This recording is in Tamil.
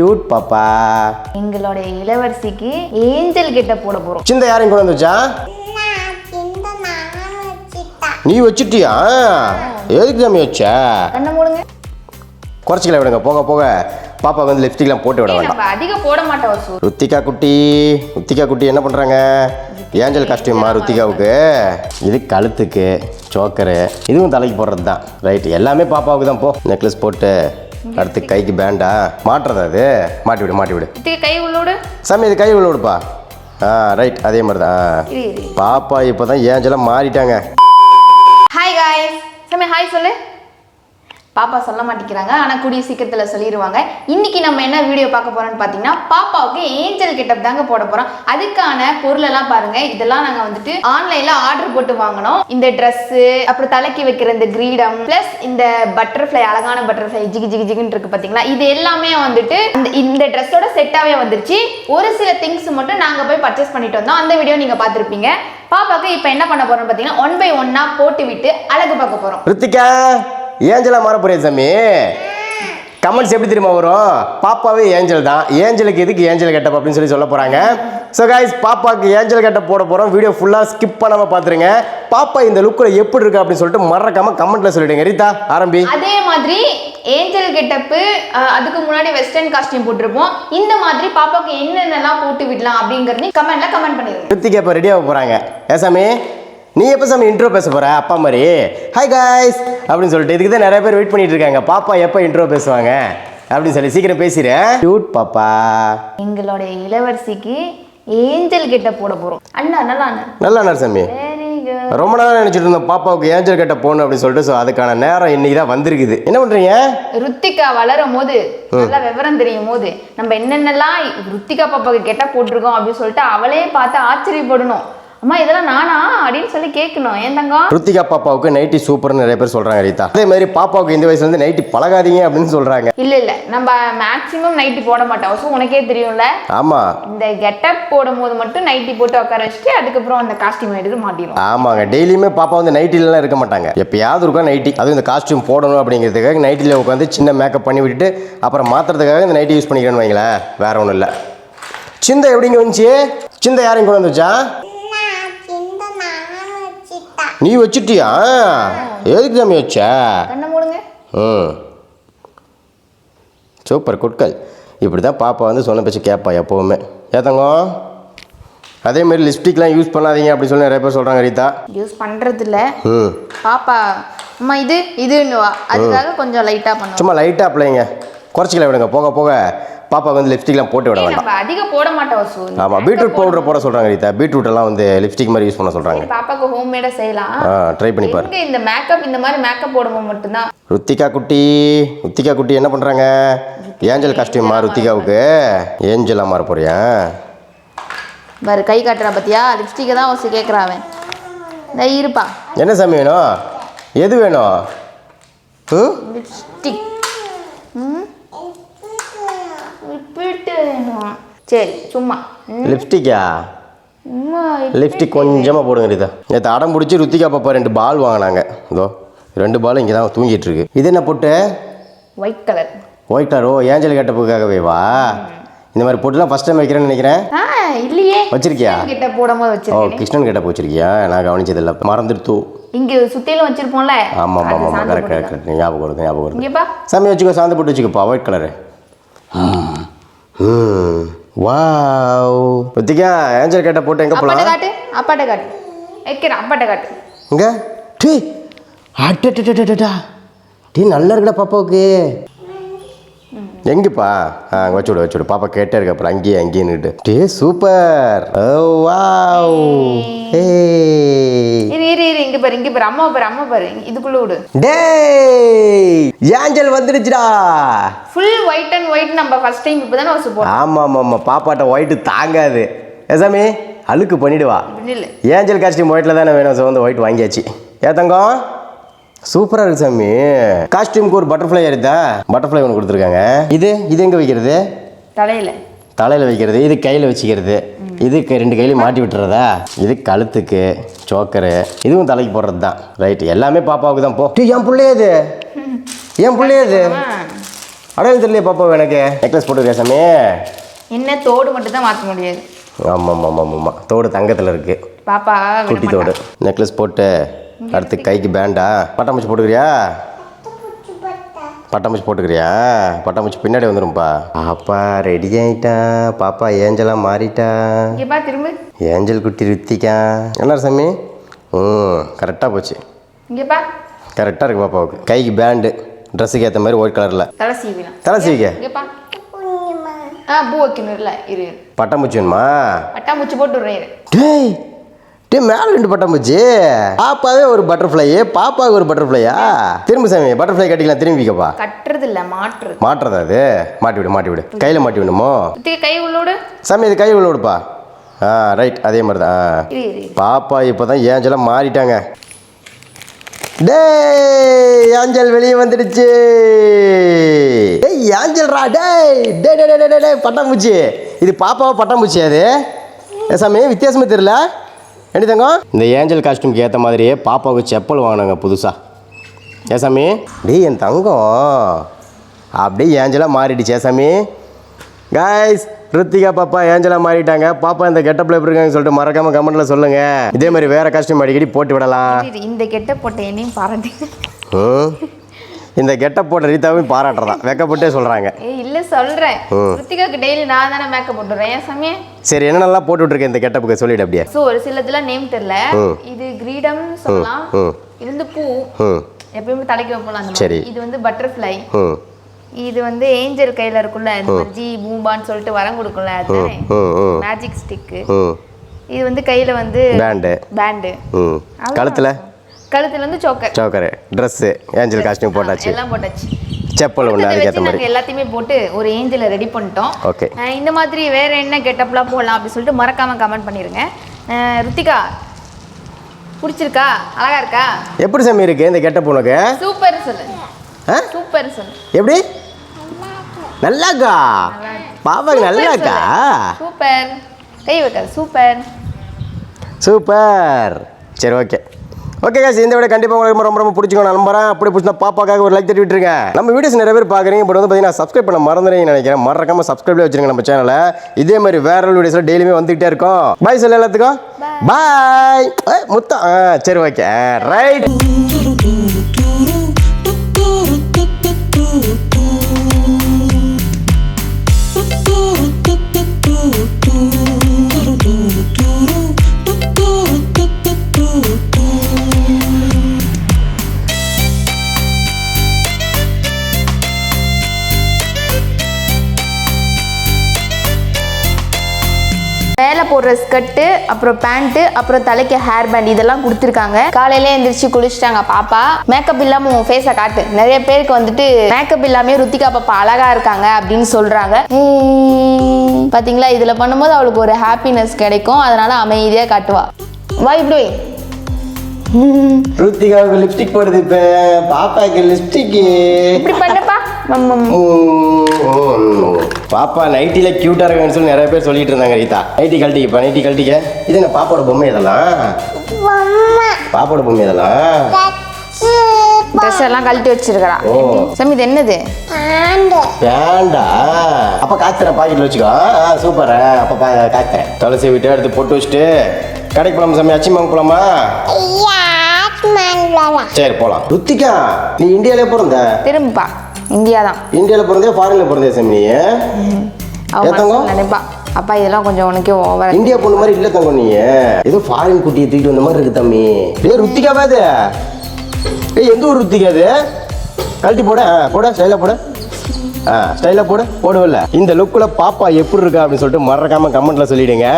கியூட் பாப்பா. எங்களுடைய இளவரசிக்கு ஏஞ்சல் கிட்ட போட போறோம். சிந்த யாரையும் கொண்டு வந்துச்சா நீ வச்சுட்டியா? எதுக்கு தம்பி வச்ச? கண்ணை மூடுங்க. குறைச்சிக்கல விடுங்க போக போக. பாப்பா வந்து லிப்ஸ்டிக்லாம் போட்டு விட வேண்டாம். நம்ம அதிகம் போட மாட்டோம் வசூ ருத்திகா குட்டி ருத்திகா குட்டி என்ன பண்ணுறாங்க ஏஞ்சல் காஸ்டியூமா ருத்திகாவுக்கு? இது கழுத்துக்கு சோக்கரு இதுவும் தலைக்கு போடுறது தான் ரைட் எல்லாமே பாப்பாவுக்கு தான் போ. நெக்லஸ் போட்டு அடுத்து கைக்கு பேண்டா. மாட்டுறதா அது? மாட்டி விடு மாட்டி விடு. இதுக்கு கை உள்ளோடு? சாமி இது கை உள்ள விடுப்பா ஆ ரைட் அதே மாதிரி தான் பாப்பா இப்போ தான் ஏஞ்சலாக மாறிட்டாங்க. ஹாய் காய்ஸ் சமே ஹாய் சொல்லு. பாப்பா சொல்ல மாட்டேங்கிறாங்க. ஆனால் கூடிய சீக்கிரத்தில் சொல்லிடுவாங்க இன்னைக்கு நம்ம என்ன வீடியோ பார்க்க போறோம்னு பார்த்தீங்கன்னா பாப்பாவுக்கு ஏஞ்சல் கெட்டப் தாங்க போட போறோம். அதுக்கான பொருளெல்லாம் பாருங்க. இதெல்லாம் நாங்கள் வந்துட்டு ஆன்லைன்ல ஆர்டர் போட்டு வாங்கினோம். இந்த ட்ரெஸ்ஸு அப்புறம் தலைக்கு வைக்கிற இந்த கிரீடம் ப்ளஸ் இந்த பட்டர்ஃப்ளை அழகான பட்டர்ஃப்ளை ஜிகி ஜிகி ஜிகின்னு இருக்கு பார்த்தீங்களா இது எல்லாமே வந்துட்டு இந்த இந்த ட்ரெஸ்ஸோட செட்டாகவே வந்துருச்சு. ஒரு சில திங்ஸ் மட்டும் நாங்கள் போய் பர்ச்சேஸ் பண்ணிட்டு வந்தோம். அந்த வீடியோ நீங்கள் பார்த்துருப்பீங்க. பாப்பாக்கு இப்போ என்ன பண்ண போறோம்னு பார்த்தீங்கன்னா ஒன் பை ஒன்னா போட்டு விட்டு அழகு பார்க்க போறோம். ரித்திகா! ஏஞ்சலா மாற போறியா சாமி? கமெண்ட்ஸ் எப்படி தெரியுமா வரும்? பாப்பாவே ஏஞ்சல் தான். ஏஞ்சலுக்கு எதுக்கு ஏஞ்சல் கெட்டப் அப்படின்னு சொல்லி சொல்ல போறாங்க. ஸோ கைஸ் பாப்பாக்கு ஏஞ்சல் கெட்டப் போட போறோம். வீடியோ ஃபுல்லாக ஸ்கிப் பண்ணாம பார்த்துருங்க பாப்பா இந்த லுக்கில் எப்படி இருக்கு அப்படின்னு சொல்லிட்டு மறக்காம கமெண்ட்ல சொல்லிடுங்க. ரீதா ஆரம்பி. அதே மாதிரி ஏஞ்சல் கெட்டப்பு அதுக்கு முன்னாடி வெஸ்டர்ன் காஸ்டியூம் போட்டிருப்போம். இந்த மாதிரி பாப்பாக்கு என்னென்னலாம் போட்டு விடலாம் அப்படிங்கறதையும் கமெண்ட்ல கமெண்ட் பண்ணிருங்க ருத்திகா இப்போ ரெடியாக போகிறாங்க ஏ சாமி? நீ எப்போ சாமி இன்ட்ரோ பேச போற? அப்பா மாதிரி. ஹாய் காய்ஸ் அப்படின்னு சொல்லிட்டு இதுக்கு தான் நிறைய பேர் வெயிட் பண்ணிட்டு இருக்காங்க. பாப்பா எப்போ இன்ட்ரோ பேசுவாங்க? அப்படின்னு சொல்லி சீக்கிரம் பேசிடுறேன் கியூட் பாப்பா. எங்களுடைய இளவரசிக்கு ஏஞ்சல் கிட்ட போட போறோம். அண்ணா நல்லா அண்ணா நல்லா நர் சாமி ரொம்ப நாளாக நினச்சிட்டு இருந்தோம் பாப்பாவுக்கு ஏஞ்சல் கட்ட போகணும் அப்படின்னு சொல்லிட்டு. ஸோ அதுக்கான நேரம் இன்னைக்கு தான் வந்திருக்குது. என்ன பண்ணுறீங்க ருத்திகா வளரும் போது நல்லா விவரம் தெரியும் போது நம்ம என்னென்னலாம் ருத்திகா பாப்பாக்கு கெட்ட போட்டிருக்கோம் அப்படின்னு சொல்லிட்டு அவளே பார்த்து ஆச்சரியப்படணும். அம்மா இதெல்லாம் நானா அப்படின்னு சொல்லி கேட்கணும். ஏன் தங்கம்? ருத்திகா பாப்பாவுக்கு நைட்டி சூப்பர்னு நிறைய பேர் சொல்கிறாங்க ரீதா. அதே மாதிரி பாப்பாவுக்கு இந்த வயசுல இருந்து நைட்டி பழகாதீங்க அப்படின்னு சொல்கிறாங்க இல்ல இல்ல. நம்ம மேக்ஸிமம் நைட்டி போட மாட்டோம். ஸோ உனக்கே தெரியும்ல? ஆமாம் இந்த கெட்டப் போடும் போது மட்டும் நைட்டி போட்டு உட்கார வச்சுட்டு அதுக்கப்புறம் அந்த காஸ்டியூம் எடுத்து மாட்டிடும் ஆமாங்க. டெய்லியுமே பாப்பா வந்து நைட்டிலலாம் இருக்க மாட்டாங்க. எப்பயாவது இருக்கும் நைட்டி அதுவும் இந்த காஸ்டியூம் போடணும் அப்படிங்கிறதுக்காக நைட்டியில் உட்காந்து சின்ன மேக்கப் பண்ணி விட்டுட்டு அப்புறம் மாற்றுறதுக்காக இந்த நைட்டி யூஸ் பண்ணிக்கிறேன்னு வைங்களேன். வேற ஒன்றும் இல்லை. சிந்தை எப்படிங்க வந்துச்சு? சிந்தை யாரையும் கொண்டு வந்துச்சா நீ வச்சுட்டியா? எதுக்கு தம்பி வச்ச? ம். சூப்பர் குட்கள் இப்படி தான் பாப்பா வந்து சொன்ன பேச்சு கேட்பா எப்போவுமே. ஏத்தங்கோ அதே மாதிரி லிப்ஸ்டிக்லாம் யூஸ் பண்ணாதீங்க அப்படி சொல்லி நிறைய பேர் சொல்கிறாங்க ரீதா. யூஸ் பண்றது இல்ல ம். பாப்பா அம்மா இது இதுன்னுவா. அதுக்காக கொஞ்சம் லைட்டா பண்ணுவோம் சும்மா லைட்டாக அப்ளைங்க குறைச்சிக்கல விடுங்க. போக போக. பாப்பா வந்து லிப்ஸ்டிக்லாம் போட்டு விட வேண்டாம். அதிகம் போட மாட்டோம் ஆமாம் பீட்ரூட் பவுடர் போட. சொல்கிறாங்க ரீதா. பீட்ரூட் எல்லாம் வந்து லிப்ஸ்டிக் மாதிரி யூஸ் பண்ண சொல்கிறாங்க பாப்பாக்கு ஹோம் மேடா செய்யலாம் ட்ரை பண்ணி பாரு. எங்க இந்த மேக்கப் இந்த மாதிரி மேக்கப் போடும்போது மட்டும்தான். ருத்திகா குட்டி ருத்திகா குட்டி என்ன பண்ணுறாங்க ஏஞ்சல் காஸ்டியூமா ருத்திகாவுக்கு? ஏஞ்சலாக மாற போறியா? பாரு கை காட்டுறா பாத்தியா? லிப்ஸ்டிக்கை தான் வசூ கேட்குறா அவன். இந்த இருப்பா. என்ன சாமி வேணும்? எது வேணும்? லிப்ஸ்டிக் ம் லிப்பிட்டு வேணும் சரி சும்மா. ம், லிப்ஸ்டிக்கா? சும்மா லிப்ஸ்டிக் கொஞ்சமாக போடுங்க ரீதா. நேற்று அடம் பிடிச்சி ருத்திகா பாப்பா ரெண்டு பால் வாங்கினாங்க. இதோ ரெண்டு பாலும் இங்கே தான் தூங்கிட்டு இருக்கு. இது என்ன போட்டு? White colour white colour oh angel கட்டப்புக்காகவே வா. இந்த மாதிரி போட்டுலாம் ஃபஸ்ட் டைம் வைக்கிறேன்னு நினைக்கிறேன். இல்லையே. வச்சிருக்கியா? கிட்ட போடும்போது ஓ வச்சிருக்கேன். கிருஷ்ணன் கிட்ட வச்சிருக்கியா நான் கவனிச்சதில்ல. மறந்துடுத்து இங்க சுத்திலும் வச்சிருப்போம்ல. ஆமாம் ஆமாம் சாந்து கரெக்ட். கரெக்ட் ஞாபகம் வருது ஞாபகம் வருது. சாமி வச்சுக்கோ சாந்து போட்டு வச்சுக்கோப்பா white colour wow. Ruthika angel கட்ட போட்டு எங்கே அப்பாட்ட போகலாம் காட்டு அப்பாட்ட காட்டு. வைக்கிறேன் அப்பாட்ட காட்டு. இங்க. டீ. அட்டா டீ நல்லா இருக்குடா பாப்பாவுக்கு. எங்கப்பா? ஆ அங்கே வச்சு விடு வச்சு விடு பாப்பா கேட்டே இருக்க அப்புறம் அங்கேயே அங்கேயே டீ சூப்பர். Oh wow. ஹே இரு இரு இங்க பாரு இங்க பாரு அம்மா பாரு அம்மா பாரு இதுக்குள்ள விடு டேய் ஏஞ்சல் வந்துடுச்சுடா. ஃபுல் ஒயிட் அண்ட் ஒயிட் நம்ம ஃபர்ஸ்ட் டைம் இப்பதானே வசு போறோம் ஆமாம் ஆமாம் ஆமாம் பாப்பாட்ட ஒயிட்டு தாங்காது. ஏசாமி அழுக்கு பண்ணிடுவா இல்ல ஏஞ்சல் காஸ்டியூம் ஒயிட்டில் தானே வேணும் ஸோ வந்து ஒயிட் வாங்கியாச்சு. ஏ தங்கம் சூப்பராக இருக்கு சாமி. காஸ்டியூமுக்கு ஒரு பட்டர்ஃப்ளை எடுத்தா பட்டர்ஃப்ளை ஒன்று கொடுத்துருக்காங்க. இது இது எங்கே வைக்கிறது? தலையில. தலையில் வைக்கிறது இது கையில் வச்சுக்கிறது. இது க- ரெண்டு கையிலையும் மாட்டி விட்டுறதா? இது கழுத்துக்கு சோக்கரு இதுவும் தலைக்கு போடுறது தான் ரைட் எல்லாமே பாப்பாவுக்கு தான் போ. என் பிள்ளையே இது என் பிள்ளையே இது ஆ. அடையாளம் தெரியலையே பாப்பா எனக்கு. நெக்லஸ் போட்டுக்கிறியா சாமி என்ன தோடு மட்டும் தான் மாற்ற முடியாது. ஆமாம் ஆமாம் ஆமாம் தோடு தங்கத்தில் இருக்குது பாப்பா குட்டி. தோடு. நெக்லஸ் போட்டு அடுத்து கைக்கு பேண்டா. பட்டாம்பூச்சி போட்டுக்கிறியா? பட்டாம்பூச்சி போட்டுக்கிறியா? பட்டாம்பூச்சி பின்னாடி வந்துரும்ப்பா பாப்பா ரெடி ஆயிட்டான் பாப்பா ஏஞ்சலா மாறிட்டா. இங்க பா திரும்ப. ஏஞ்சல் குட்டி ருத்திக்கா என்ன சாமி? ம் கரெக்டாக போச்சு. இங்க பா கரெக்டாக இருக்கு பாப்பாவுக்கு. கைக்கு பேண்டு ட்ரெஸ்ஸுக்கு ஏற்ற மாதிரி ஒயிட் கலரில் தலை சீவிக்க? இங்க பா ஆ பூ வைக்கணும் இல்ல இரு. பட்டாம்பூச்சி வேணுமா? பட்டாம்பூச்சி போட்டு விடுறேன் டேய் டேய் மேலே ரெண்டு பட்டாம்பூச்சி பாப்பாவே ஒரு பட்டர்ஃப்ளை பாப்பாவுக்கு ஒரு பட்டர்ஃப்ளையா திரும்ப சாமி பட்டர்ஃப்ளை கட்டிக்கலாம் திரும்பிக்கப்பா கட்டுறது இல்ல மாட்டுறது. மாட்டுறதா அது? மாட்டி விடு மாட்டி விடு. கையில் மாட்டி விடணுமோ? கை உள்ளோடு சாமி இது கை உள்ள விடுப்பா. ஆ ரைட் அதே மாதிரி தான். பாப்பா இப்போ தான் ஏஞ்சலாம் மாறிட்டாங்க. டேய் ஏஞ்சல் வெளியே வந்துடுச்சு. டேய் ஏஞ்சல்ரா டேய் டேய் டேய், டேய் டேய் பட்டாம்பூச்சி இது பாப்பாவா பட்டாம்பூச்சி அது? சாமி வித்தியாசமே தெரியல. எப்படி தங்கம்? இந்த ஏஞ்சல் காஸ்டியூம்க்கு ஏற்ற மாதிரியே பாப்பாவுக்கு செப்பல் வாங்கினாங்க புதுசாக ஏ சாமி? டேய் என் தங்கம். அப்படியே ஏஞ்சலாக மாறிடுச்சு ஏ சாமி? காய்ஸ் ருத்திகா பாப்பா ஏஞ்சலா மாறிட்டாங்க. பாப்பா இந்த கெட்டப்பில் எப்படி இருக்காங்கன்னு சொல்லிட்டு மறக்காம கமெண்ட்ல சொல்லுங்க. இதே மாதிரி வேற காஸ்டியூம் அடிக்கடி போட்டு விடலாம். இந்த கெட்ட போட்ட என்னையும் ம். இந்த கெட்டப் போட்ட ரீதாவையும் பாராட்டுறதான் வெக்கப்பட்டே சொல்றாங்க. ஏய் இல்ல சொல்றேன். ருத்திகாக்கு டெய்லி நான் தானே மேக்கப் போட்டுறேன் ஏன் சமய? சரி என்னென்னலாம் போட்டு விட்டுருக்கேன் இந்த கெட்டப்புக்கு சொல்லிடு அப்படியே. ஸோ ஒரு சிலதுல நேம் தெரியல. இது கிரீடம் சொல்லலாம். இது வந்து பூ. எப்பயுமே தலைக்கு வைப்போம் சரி. இது வந்து பட்டர்ஃப்ளை இது வந்து ஏஞ்சல் கையில இருக்குல்ல இந்த ஜி பூம்பான்னு சொல்லிட்டு வரம் கொடுக்கும்ல ம் மேஜிக் ஸ்டிக்கு இது வந்து கையில வந்து பேண்டு பேண்டு கழுத்தில்? கழுத்துல வந்து choker choker dress angel costume போட்டாச்சு. எல்லாம் போட்டாச்சு. செப்பல் ஒன்று அதுக்கேற்ற மாதிரி. எல்லாத்தையுமே போட்டு ஒரு ஏஞ்சலை ரெடி பண்ணிட்டோம். ஓகே இந்த மாதிரி வேற என்ன கெட்டப்லாம் போடலாம் அப்படி சொல்லிட்டு மறக்காம கமெண்ட் பண்ணிருங்க. ருத்திகா பிடிச்சிருக்கா? அழகா இருக்கா? எப்படி சாமி இருக்கு இந்த கெட்டப் உனக்கு? சூப்பர் சொல்லு. சூப்பர் சொல்லு. எப்படி? நல்லாக்கா. பாப்பாக்கு நல்லாக்கா. சூப்பர் கை வைக்காது. சூப்பர் சூப்பர் சரி ஓகே ஓகே காசு இந்த விட கண்டிப்பாக உங்களுக்கு ரொம்ப ரொம்ப பிடிச்சிக்கணும் நம்புறேன். அப்படி பிடிச்சா பாப்பாக்காக ஒரு லைக் தட்டி விட்டுருங்க நம்ம வீடியோஸ் நிறைய பேர் பார்க்குறீங்க பட் வந்து பார்த்தீங்கன்னா சப்ஸ்கிரைப் பண்ண மறந்துறீங்கன்னு நினைக்கிறேன். மறக்காம சப்ஸ்கிரைப் வச்சிருங்க நம்ம சேனலை இதே மாதிரி வேற வீடியோஸில் டெய்லியுமே வந்துகிட்டே இருக்கும். பாய் சொல்ல எல்லாத்துக்கும். பாய் முத்தம் சரி ஓகே ரைட் போடுற ஸ்கர்ட்டு அப்புறம் பேண்ட்டு அப்புறம் தலைக்கு ஹேர் பேண்ட் இதெல்லாம் கொடுத்துருக்காங்க. காலையில எந்திரிச்சு குளிச்சிட்டாங்க பாப்பா. மேக்கப் இல்லாம உன் ஃபேஸை காட்டு. நிறைய பேருக்கு வந்துட்டு மேக்கப் இல்லாமே ருத்திகா பாப்பா அழகா இருக்காங்க அப்படின்னு சொல்றாங்க. பாத்தீங்களா? இதுல பண்ணும்போது அவளுக்கு ஒரு ஹாப்பினஸ் கிடைக்கும். அதனால அமைதியா காட்டுவா. வா இப்படி. ருத்திகாவுக்கு லிப்ஸ்டிக் போடுது இப்போ. பாப்பாக்கு லிப்ஸ்டிக்கு இப்படி பண்ணுப்பா. மம். பாப்பா நைட்டில கியூட்டா இருக்குன்னு சொல்லி நிறைய பேர் சொல்லிட்டு இருந்தாங்க ரீதா. நைட்டி கழட்டிக்கப்பா நைட்டி கழட்டிக்க. இது என்ன பாப்பாவோட பொம்மை இதெல்லாம்? பாப்பாவோட பொம்மை இதெல்லாம்? ட்ரெஸ் எல்லாம் கழட்டி வச்சிருக்கிறா. சாமி இது என்னது? வேண்டா அப்ப காய்ச்சறேன் பாக்கெட்ல வச்சுக்கோ. ஆ, சூப்பர் அப்ப காய்ச்சறேன் துளசி விட்டு எடுத்து போட்டு வச்சுட்டு கடைக்கு போலாமா சாமி? அச்சிமாங்க போலாமா? சரி போலாம். ருத்திகா நீ இந்தியாவிலே பிறந்த? திரும்பப்பா. இந்தியா தான் இந்தியாவில பிறந்தே ஃபாரின்ல பிறந்தே சாமி ஏ தங்கம்? நினைப்பா. அப்பா இதெல்லாம் கொஞ்சம் உனக்கே ஓவர் இந்தியா பொண்ணு மாதிரி இல்ல தங்கம் நீ. ஏதோ ஃபாரின் குட்டியை தூக்கிட்டு வந்த மாதிரி இருக்கு தம்பி. ஏய் ருத்திகாவா அது ஏய் எந்த ஊர் ருத்திகா அது கழட்டி போட போட ஸ்டைலாக போட. ஆ ஸ்டைலாக போட போடுவில்ல இந்த லுக்கில் பாப்பா எப்படி இருக்கா அப்படின்னு சொல்லிட்டு மறக்காம கமெண்ட்ல சொல்லிடுங்க.